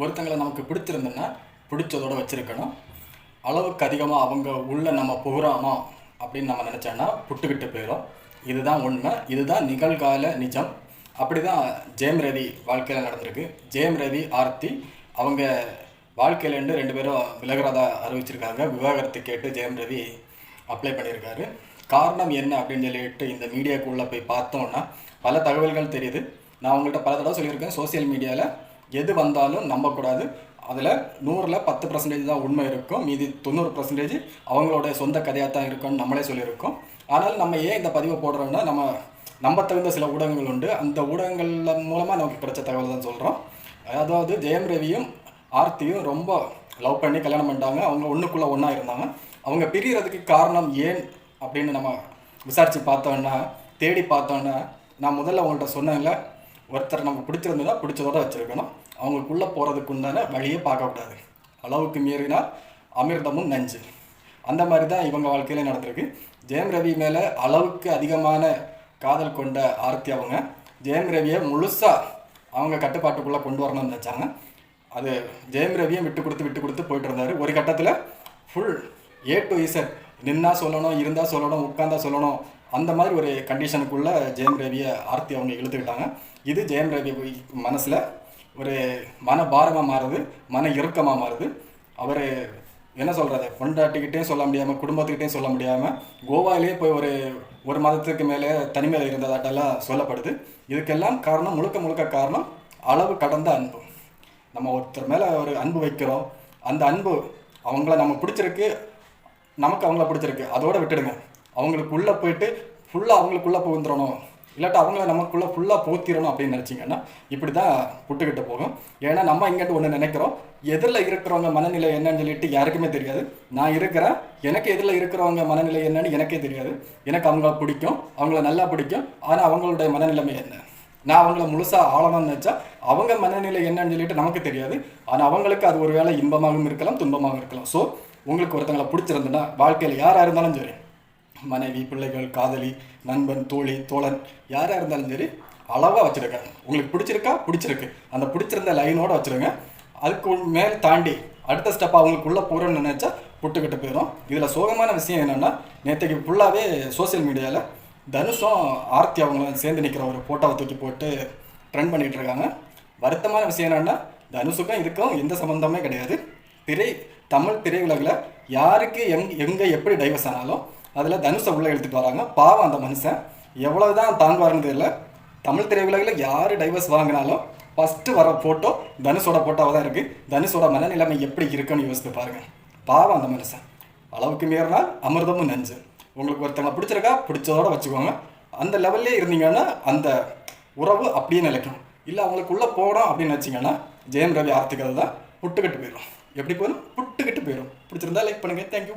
ஒருத்தங்களை நமக்கு பிடிச்சிருந்ததுன்னா பிடிச்சதோடு வச்சுருக்கணும். அளவுக்கு அதிகமாக அவங்க உள்ளே நம்ம புகுறாமா அப்படின்னு நம்ம நினச்சோன்னா புட்டுக்கிட்டு போயிடும் இதுதான் உண்மை. இதுதான் நிகழ்கால நிஜம். அப்படி தான் ஜெயம் ரவி வாழ்க்கையில் நடந்திருக்கு. ஜெயம் ரவி ஆர்த்தி அவங்க வாழ்க்கையிலேருந்து ரெண்டு பேரும் விலகிறதா அறிவிச்சிருக்காங்க. விவாகரத்து கேட்டு ஜெயம் ரவி அப்ளை பண்ணியிருக்காரு. காரணம் என்ன அப்படின்னு சொல்லிட்டு இந்த மீடியாக்குள்ளே போய் பார்த்தோன்னா பல தகவல்கள் தெரியுது. நான் உங்கள்கிட்ட பல தடவை சொல்லியிருக்கேன். சோஷியல் மீடியாவில் எது வந்தாலும் நம்பக்கூடாது. அதில் நூறில் பத்து பர்சன்டேஜ் தான் உண்மை இருக்கும். மீதி தொண்ணூறு பர்சன்டேஜ் அவங்களோட சொந்த கதையாக தான் இருக்கும்னு நம்மளே சொல்லியிருக்கோம். ஆனால் நம்ம ஏன் இந்த பதிவை போடுறோன்னா நம்ம நம்ப தகுந்த சில ஊடகங்கள் உண்டு. அந்த ஊடகங்கள் மூலமாக நமக்கு கிடைச்ச தகவல் தான் சொல்கிறோம் அதாவது ஜெயம் ரவியும் ஆர்த்தியும் ரொம்ப லவ் பண்ணி கல்யாணம் பண்ணிட்டாங்க. அவங்க ஒன்றுக்குள்ளே ஒன்றா இருந்தாங்க. அவங்க பிரியறதுக்கு காரணம் ஏன் அப்படின்னு நம்ம விசாரித்து பார்த்தோன்னா தேடி பார்த்தோன்னா நான் முதல்ல உங்கள்கிட்ட சொன்னேன்ல ஒருத்தர் நமக்கு பிடிச்சிருந்ததா பிடிச்சதோட வச்சுருக்கணும். அவங்களுக்குள்ளே போகிறதுக்கு உண்டான வழியே பார்க்கக்கூடாது. அளவுக்கு மீறினால் அமிர்தமும் நஞ்சு. அந்த மாதிரி தான் இவங்க வாழ்க்கையில் நடந்திருக்கு. ஜெயம் ரவி மேலே அளவுக்கு அதிகமான காதல் கொண்ட ஆர்த்தி அவங்க. ஜெயம் ரவியை முழுசாக அவங்க கட்டுப்பாட்டுக்குள்ளே கொண்டு வரணும்னு நினச்சாங்க. அது ஜெயம் ரவியை விட்டு கொடுத்து விட்டு கொடுத்து போயிட்டு இருந்தார். ஒரு கட்டத்தில் ஃபுல் ஏ டு இசட் நின்னா சொல்லணும் இருந்தால் சொல்லணும் உட்காந்தா சொல்லணும் அந்த மாதிரி ஒரு கண்டிஷனுக்குள்ளே ஜெயம் ரவியை ஆர்த்தி அவங்க இழுத்துக்கிட்டாங்க. இது ஜெயம் ரவி மனசில் ஒரு மன பாரமாக மாறுது மன இறுக்கமாக மாறுது. அவர் என்ன சொல்கிறது பொண்டாட்டிக்கிட்டேயும் சொல்ல முடியாமல் குடும்பத்துக்கிட்டேயும் சொல்ல முடியாமல் கோவாலே போய் ஒரு ஒரு மாதத்துக்கு மேலே தனிமையில் இருந்ததாட்டெல்லாம் சொல்லப்படுது. இதுக்கெல்லாம் காரணம் முழுக்க முழுக்க காரணம் அளவு கடந்த அன்பு. நம்ம ஒருத்தர் மேலே ஒரு அன்பு வைக்கிறோம். அந்த அன்பு அவங்கள நம்ம பிடிச்சிருக்கு நமக்கு அவங்கள பிடிச்சிருக்கு. அதோட விட்டுடுங்க. அவங்களுக்கு உள்ளே போயிட்டு ஃபுல்லாக அவங்களுக்குள்ளே புகுந்துடணும் இல்லாட்டா அவங்கள நமக்குள்ளே ஃபுல்லாக போத்திடணும் அப்படின்னு நினச்சிங்கன்னா இப்படி தான் புட்டுக்கிட்ட போகும். ஏன்னா நம்ம இங்கிட்டு ஒன்று நினைக்கிறோம். எதிரில் இருக்கிறவங்க மனநிலை என்னன்னு சொல்லிட்டு யாருக்குமே தெரியாது. நான் இருக்கிறேன். எனக்கு எதிரில் இருக்கிறவங்க மனநிலை என்னன்னு எனக்கே தெரியாது. எனக்கு அவங்கள பிடிக்கும். அவங்கள நல்லா பிடிக்கும். ஆனால் அவங்களுடைய மனநிலைமை என்ன? நான் அவங்கள முழுசாக ஆழணும்னு நினச்சா அவங்க மனநிலை என்னன்னு சொல்லிட்டு நமக்கு தெரியாது. ஆனால் அவங்களுக்கு அது ஒரு வேளை இன்பமாகவும் இருக்கலாம் துன்பமாகவும் இருக்கலாம். ஸோ உங்களுக்கு ஒருத்தங்களை பிடிச்சிருந்துன்னா வாழ்க்கையில் யாராக இருந்தாலும் சரி மனைவி பிள்ளைகள் காதலி நண்பன் தோழி தோழன் யாராக இருந்தாலும் சரி அளவாக வச்சுருங்க. உங்களுக்கு பிடிச்சிருக்கா? பிடிச்சிருக்கு. அந்த பிடிச்சிருந்த லைனோட வச்சுருங்க. அதுக்கு மேல் தாண்டி அடுத்த ஸ்டெப் அவங்களுக்குள்ளே போகிறோன்னு நினச்சா புட்டுக்கிட்டு போயிடும் இதில் சோகமான விஷயம் என்னென்னா நேற்றுக்கு ஃபுல்லாகவே சோஷியல் மீடியாவில் தனுஷும் ஆர்த்தி அவங்களும் சேர்ந்து நிற்கிற ஒரு ஃபோட்டோவை தூக்கி போட்டு ட்ரெண்ட் பண்ணிகிட்டு இருக்காங்க. வருத்தமான விஷயம் என்னென்னா தனுஷுக்கும் இதுக்கும் எந்த சம்மந்தமே கிடையாது. திரை தமிழ் திரையுலகில் யாருக்கு எங் எங்கே எப்படி டைவர்ஸ் ஆனாலும் அதில் தனுஷை உள்ளே எடுத்துகிட்டு வராங்க. பாவம் அந்த மனுஷன். எவ்வளவு தான் தாங்குவாருன்னு தெரியல. தமிழ் திரையுலகில் யார் டைவர்ஸ் வாங்கினாலும் ஃபஸ்ட்டு வர ஃபோட்டோ தனுஷோட ஃபோட்டோவாக தான் இருக்குது தனுஷோட மனநிலைமை எப்படி இருக்குன்னு யோசித்து பாருங்கள் பாவம் அந்த மனுஷன். அளவுக்கு மீறினால் அமிர்தமும் நஞ்சு. உங்களுக்கு ஒருத்தவங்க பிடிச்சிருக்கா பிடிச்சதோட வச்சுக்கோங்க. அந்த லெவல்லே இருந்தீங்கன்னா அந்த உறவு அப்படியே நிலைக்கும். இல்லை அவங்களுக்குள்ளே போகணும் அப்படின்னு வச்சிங்கன்னா ஜெயம் ரவி ஆர்த்திக்கிறது தான் புட்டுக்கிட்டு போயிடும் எப்படி போயிடும் புட்டுக்கிட்டு போயிடும் பிடிச்சிருந்தா லைக் பண்ணுங்கள் தேங்க்யூ